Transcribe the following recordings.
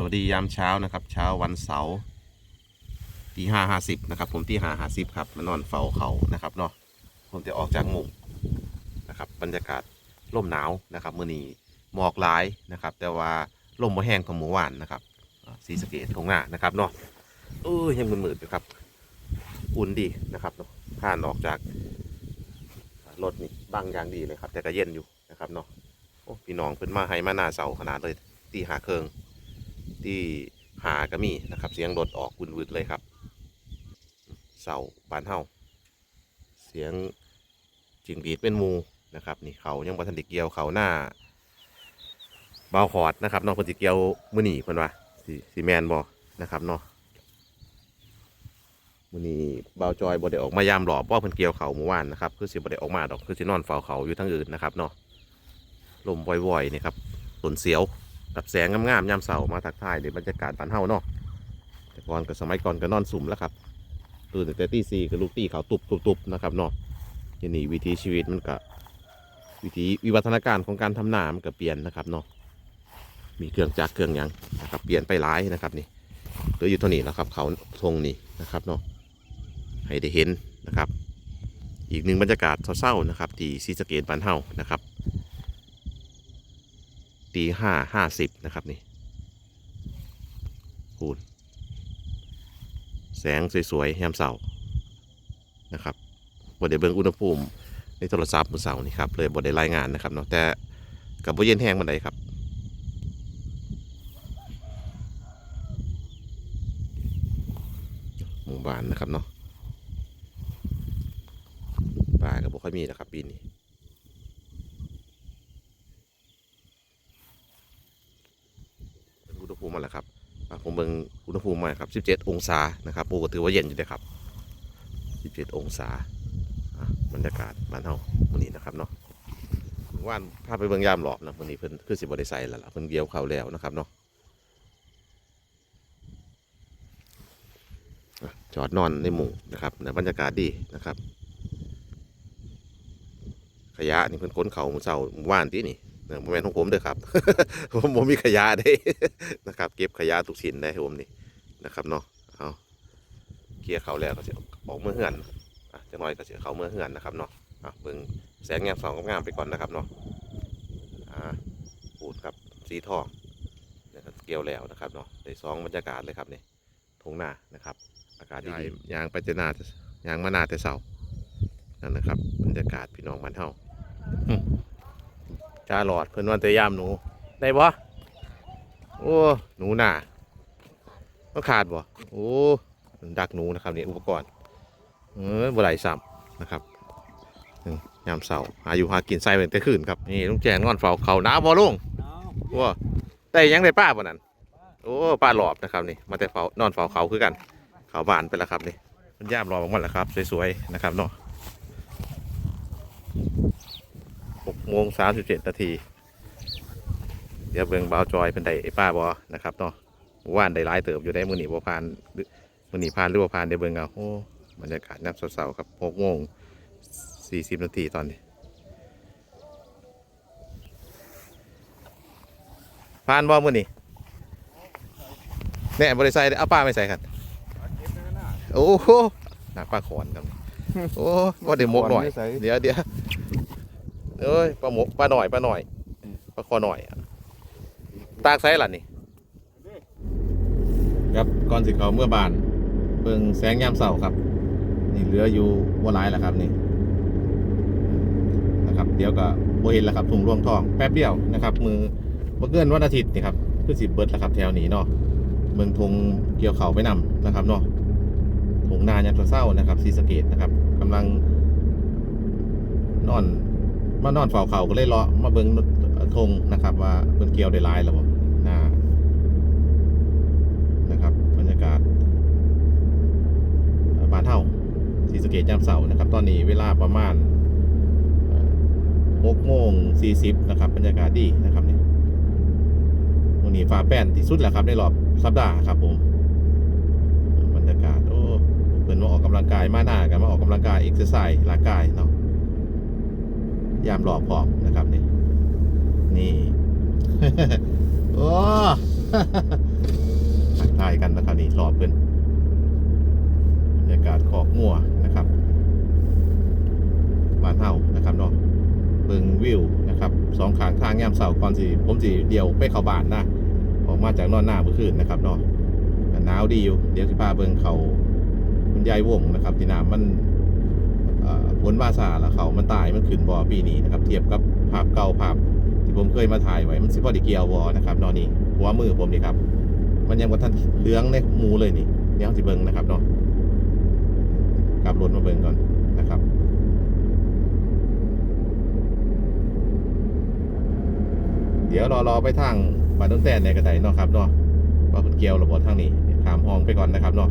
สวัสดียามเช้านะครับ เช้าวันเสาร์ตีห้าห้าสิบนะครับผมตีห้าห้าสิบครับมานอนเฝ้าเขานะครับเนาะผมจะออกจากหมู่นะครับบรรยากาศร่มหนาวนะครับมื่อนี้หมอกหลายนะครับ แต่ว่าลมบ่แห้งของหมู่หวานนะครับสีสเกตทงหน้านะครับเนาะเออยังมืดๆอยู่ครับ อุ่นดีนะครับเนาะผ่านออกจากรถนี่บางอย่างดีเลยครับ แต่ก็เย็นอยู่นะครับเนาะโอ้พี่น้องเพิ่นมาให้มาหน้าเสาขนาดเลยตีหาเครือง ที่หาก็มีนะครับ เสียงรถออกวุ่นๆเลยครับเสาบานเฮาเสียงจิงบีดเป็นมูนะครับ นี่เขายังบ่ทันได้เกียวเขาหน้าเบาขอดนะครับน้องพิ่นสิเกียวมื้อนี้เพิ่นว่าสิสิแมนบ่นะครับเนาะมื้อนี้เบาจอยบ่ได้ออกมายามหลอบบ่เพิ่นเกี่ยวเขาเมื่อวานนะครับคือสิบ่ได้ออกมาดอกคือสินอนเฝ้าเขาอยู่ทางอื่นนะครับเนาะลมว่อยๆนี่ครับต้นเสียว กับแสงงามๆยามเสาร์มาทักทายในบรรยากาศบ้านเฮาเนาะแต่ก่อนก็สมัยก่อนก็นอนสุ่มแล้วครับตื่นตั้งแต่ตีสี่ก็ลูกตีเขาตุบตุบตุบนะครับเนาะทีนี้วิถีชีวิตมันก็วิถีวิวัฒนาการของการทำนามันก็เปลี่ยนนะครับเนาะมีเครื่องจักรเครื่องยังนะครับเปลี่ยนไปหลายนะครับนี่เหลืออยู่เท่านี้แล้วครับ เขาทงนี่นะครับเนาะให้ได้เห็นนะครับ อีกหนึ่งบรรยากาศเศร้าๆนะครับ ที่ซีสเกตบ้านเฮานะครับ ตีห้าห้าสิบนะครับนี่คูณแสงสวยๆยามเสาร์นะครับบดได้เบิงอุณหภูมิในโทรศัพท์มือเสาร์นี่ครับเลยบดได้รายงานนะครับเนาะแต่กับบ่เย็นแห้งมันใดครับหมู่บ้านนะครับเนาะป่าก็บ่ค่อยมีนะครับปีนี้ อุณหภูมิมาแล้วครับอะผมเบิ่งอุณหภู มิมาครับ 17 องศานะครับโอ้ก็ถือว่าเย็นอยู่เลยครับ 17 องศาบรรยากาศบ้านเฮาวันนี้นะครับเนาะว่านพาไปเบิ่งยามหลอบนะวันนี้เพิ่นคือสิบ่ได้ใส่แล้วล่ะเพิ่นเกี่ยวเข้าแล้วนะครับเนาะจอดนอนในหมู่นะครับในบรรยากาศดีนะครับ ขยะนี่เพิ่นขนเขาเมื่เช้าเมื่อวานที่นี่นะบ่แม่นของผมเด้อครับ ผมผมมีขยะได้นะครับ เก็บขยะทุกชิ้นได้ผมนี่ นะครับเนาะเอาเคลียร์เขาแล้วก็จะออกเมื่อเฮือนอะจังน้อยก็จะเขาเมื่อเฮือนนะครับเนาะอะเบิ่งแสงแงามสองงามๆไปก่อนนะครับเนาะอ่าปูดครับสีทองเนี่ยก็เกี่ยวแล้วนะครับเนาะได้สองบรรยากาศเลยครับนี่ทุ่งนานะครับ อากาศดีๆยางไปเจนาแต่ยางมานาแต่เสานั่นนะครับบรรยากาศพี่น้องบ้านเฮาอืมจ้าหลอดเพิ่นวันเตยามหนูได้บ่โอ้หนูหน่า ต้องขาดบ่โอ้ดักหนูนะครับนี่อุปกรณ์เออบ่ไหลซ้ำนะครับอืมยามเสาร์หาอยู่หากินไส้เป็นแต่คืนครับนี่ลุงแจงนอนเฝ้าเขาหนาวบ่ลุงว้าได้ยังได้ป้าบ่นั่นโอ้ป้าหลอบนะครับนี่มาแต่เฝ้านอนเฝ้าเขาคือกัน เขาบ้านไปแล้วครับนี่มันย่ามรอของมันแล้วครับ สวยๆนะครับเนาะหกโมงสามสิบเจ็ดนาทีเดี๋ยวเบิ่งบ่าวจอยเป็นไดไอ้ป้าบอนะครับเนาะ ว่านได้หลายเติบอยู่ได้มือหนีบ่ผ่านหรือมือหนีผ่านหรือบ่ผ่านเดี๋ยวเบิ่งเอาโอ้บรรยากาศน้ำเสาๆครับหกโมงสี่สิบนาทีตอนนี้ผ่านบ่มือนี่เนี่ยบริษัทเอาป้าไม่ใส่ครับโอ้โหหนักป้าขอนครับโอ้ว่าเดี๋ยวมกหน่อย เดี๋ยวเดี๋ยวเอ้ยปลาหมกปลาหน่อยปลาหน่อยปลาคอหน่อยอะตากไซล่ะนี่ ครับก่อนสิเขาเมื่อบานเบิ่งแสงยามเสาครับ นี่เหลืออยู่ว่าหลายแล้วครับนี่นะครับ เดี๋ยวก็โบเห็นแล้วครับทุ่งร่วงทองแป๊บเดียวนะครับ มือเมื่อเกินวันอาทิตย์นี่ครับคือสิเบิดแล้วครับแถวนี้เนาะเมืองทงเกี่ยวเขาไปนำนะครับเนาะทงนายันตัวเศร้านะครับซีสเกตนะครับกำลัง นอนมานอนเฝ้าเขาก็เลยเลาะมาเบิ่งธงนะครับ ว่าเพิ่นเกี่ยวได้ลายแล้วบ่หน้านะครับบรรยากาศเอ่อบ้านเฮาศรีสเกษยามเสาร์นะครับ ตอนนี้เวลาประมาณ6โมง40นะครับบรรยากาศดีนะครับนี่วันนี้ฟ้าแป้นที่สุดแล้วครับในรอบสัปดาห์ครับผมบรรยากาศโอ้เพิ่นมาออกกำลังกายมาหน้ากันมาออกกำลังกายเอ็กซ์ไซส์ร่างกายเนาะยามหลอกพร้อมนะครับนี่นี่โอ้ถ่ายกันนะครับนี่รอบเพิ่น รยากาศขอกงัวนะครับบ้านเฮานะครับเนาะเบิงวิวนะครับสองขางทางยามเสาร์ก่อนสิผมสิเดียวไปเข้าบ้านนะออกมาจากนอนหน้าเมื่อคืนนะครับเนาะหนาวดีอยู่เดี๋ยวสิพาเบิงเขาคุณยายวงนะครับที่น้ำมันอ่อฝนว่าซาแล้วเขามันตายมันขึ้นบ่อปีนี้นะครับเทียบกับภาพเก่าภาพที่ผมเคยมาถ่ายไว้มันสิพอดีเกียววอนะครับนอนนี่หัวมือผมนี่ครับ มันยังว่าท่านเลืองในหมูเลยนี่เดี๋ยวสิเบิงนะครับเนาะ กลับรถมาเบิ่งก่อนนะครับเดี๋ยวรอรอไปทางบ้านต้นแต่ในกระไดเนาะครับเนาะว่าคุณเกียวรือบทางนี้ข้ามห้องไปก่อนนะครับเนาะ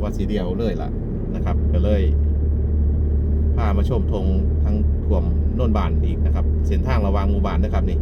ว่าสีเดียวเลยล่ะนะครับ ก็เลยพามาชมธงทางท่วมโนนบานอีกนะครับ เส้นทางระวางหมู่บ้านนะครับนี่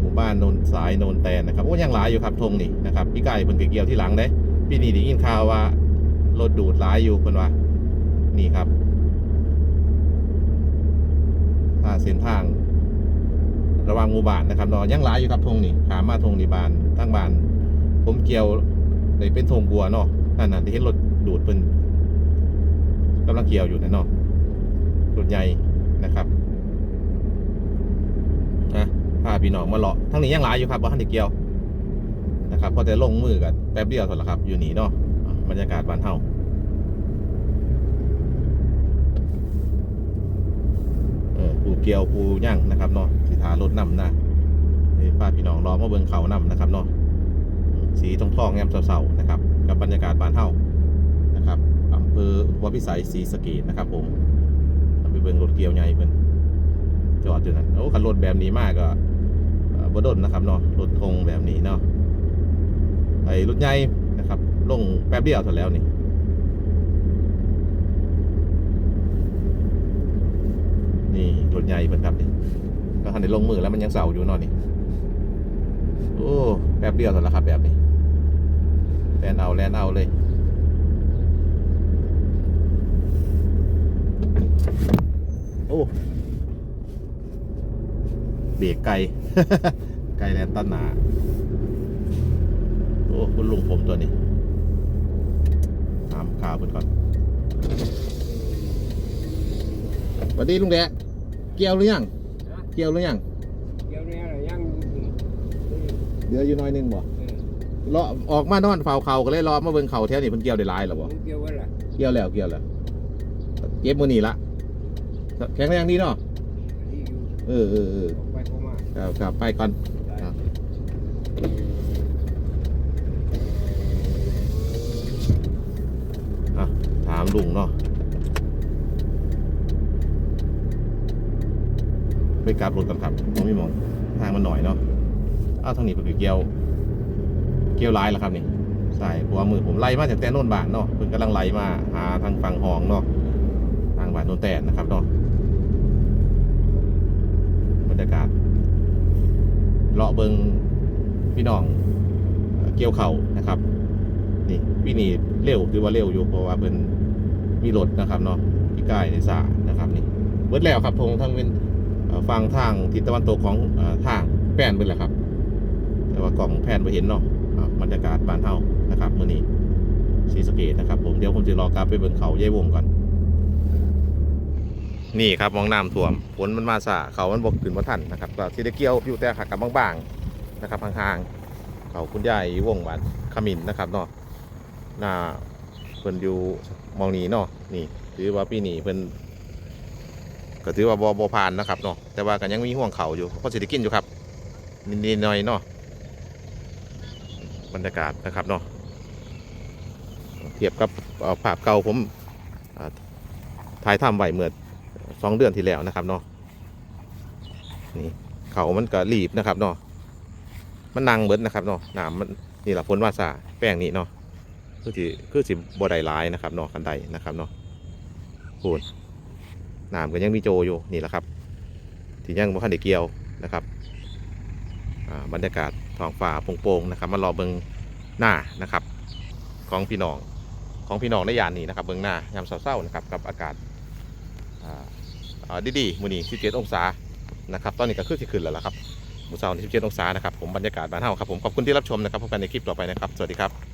หมู่บ้านโนนสายโนนแตนนะครับโอ้ยังหลายอยู่ครับธงนี่นะครับพี่ไก่เพิ่นก็เกี่ยวที่หลังเด้พี่นี่ได้ยินข่าวว่ารถดูดหลายอยู่เพิ่นว่า นี่ครับถ้าเส้นทาง ระหว่างหมู่บ้านนะครับเนาะยังหลายอยู่ครับธงนี่ขามาธงนี่บ้านทั้งบ้าน ผมเกี่ยวเลยเป็นธงบัวเนาะนั่นน่ะที่เห็นรถดูดเพิ่นกำลังเกี่ยวอยู่นะเนาะรถใหญ่นะครับนะพาพี่น้องมาเลาะทั้งนี้ยังหลายอยู่ครับว่าทันได้เกี่ยวนะครับพอแต่ลงมือกันแป๊บเดียวเท่านั้นละครับ อยู่นี่เนาะอะบรรยากาศบ้านเฮาเออปูเกี่ยวปูย่างนะครับเนาะสิทารถนำนะนี่พาพี่น้องรอมาเบิ่งเขานำนะครับเนาะสีทองทองแงมเสาๆนะครับ กับบรรยากาศบ้านเฮานะครับอำเภอวพิสัยศรีสะเกษนะครับ ผมไปเบิ่งรถเกี่ยวใหญ่เพิ่นจอดอยู่นั่นโอ้คันรถแบบนี้มากก็เอ่อบ่ดนนะครับเนาะรถธงแบบนี้เนาะไอ้รถใหญ่นะครับ ลงแป๊บเดียวเสร็จแล้วนี่ นี่ รถใหญ่เพิ่นครับนี่ก็ทันได้ลงมือแล้วมันยังเสาอยู่เนาะนี่โอ้แป๊บเดียวเสร็จแล้วครับแบบนี้แลนเอาแลนเอาเลยโอ้เบรกไกลไกลแลนตันหนาโอ้คุณลุงผมตัวนี้ถามข่าวเพิ่นก่อนสวัสดีลุงแดะ กี่ยวหรือยังเกี่ยวหรือยังเดี๋ยวนี้อะไรยังอยู่เดี๋ยวอยู่น้อยหนึงบ่เออรอออกมานอนเฝ้าเขาก็เลยรอมาเบิ่งเขาแถวนี้เพิ่นเกี่ยวได้หลายแล้วบ่ผมเกี่ยวไว้ละเกี่ยวแล้วเกี่ยวแล้วเก็บมื้อนี้ละแข็งแรงดีเนาะที่อยู่เออเออเออออกไปเข้ามาครับครับไปก่อนได้ครับ อะถามลุงเนาะ ไปกาบรถกันครับผมไม่มองทางมันหน่อยเนาะอ้าวทางนี้เป็นเกียว เกียวลายแล้วครับนี่ใส่หัวมือผมไล่มาจากแต่โน่นบ้านเนาะเพิ่นกำลังไล่มาหาทางฝั่งหองเนาะทางบ้านโน่นแตนนะครับเนาะบรรยากาศเลาะเบิงพี่น้องเกี่ยวเข่านะครับ นี่ปีนี้เร็วคือว่าเร็วอยู่เพราะว่าเพิ่นมีรถนะครับเนาะพี่กายในสานะครับนี่เบิดแล้วครับทงทั้งเป็น ฟังทางทิศตะวันตกของอทางแป้นเบิดแหละครับ แต่ว่ากล่องแพนไปเห็นเนาะบรรยากาศบ้านเฮานะครับมื้อนี้ศรีสเกดนะครับ ผมเดี๋ยวผมจะรอกลับไปบิ่งเขาเยายวงก่อน นี่ครับมองน้ำท่วมฝนมันมาสาเขามันบกขึ้นมาทันนะครับก็สิได้เกี่ยวอยู่แต่ขากับบางๆนะครับห่างๆเขาคุณยายวงบ้านขมินนะครับเนาะหน้าเพิ่นอยู่มองนี้เนาะนี่ถือว่าปีนี้เพิ่น ก็ถือว่าบ่บ่ผ่านนะครับเนาะแต่ว่าก็ยังมีห่วงเขาอยู่เพราะสิได้กินอยู่ครับนิดๆหน่อยเนาะบรรยากาศนะครับเนาะเทียบกับภาพเก่าผมถ่ายทำไหวเมื่อสองเดือนที่แล้วนะครับเนาะนี่เขามันก็รีบนะครับเนาะมันนังเบิดนะครับเนาะน้ำมันนี่แหละฝนว่าซาแป้งนี่เนาะคือสิคือสิบ่ไดร้ายนะครับเนาะกันใดนะครับเนาะพูน น้ำก็ยังมีโจอยู่นี่แหละครับ ที่ยังบ่ทันได้เกี่ยวนะครับบรรยากาศท้องฟ้าโปร่งๆนะครับ มารอเบิงหน้านะครับ ของพี่น้องของพี่น้องในยานนี้นะครับ เบิงหน้ายามเช้าๆนะครับกับอากาศดีๆมื้อนี้17องศานะครับ ตอนนี้ก็คือสิขึ้นแล้วล่ะครับมื้อเช้านี้17องศานะครับผมบรรยากาศบ้านเฮาครับผมขอบคุณที่รับชมนะครับพบกันในคลิปต่อไปนะครับ สวัสดีครับ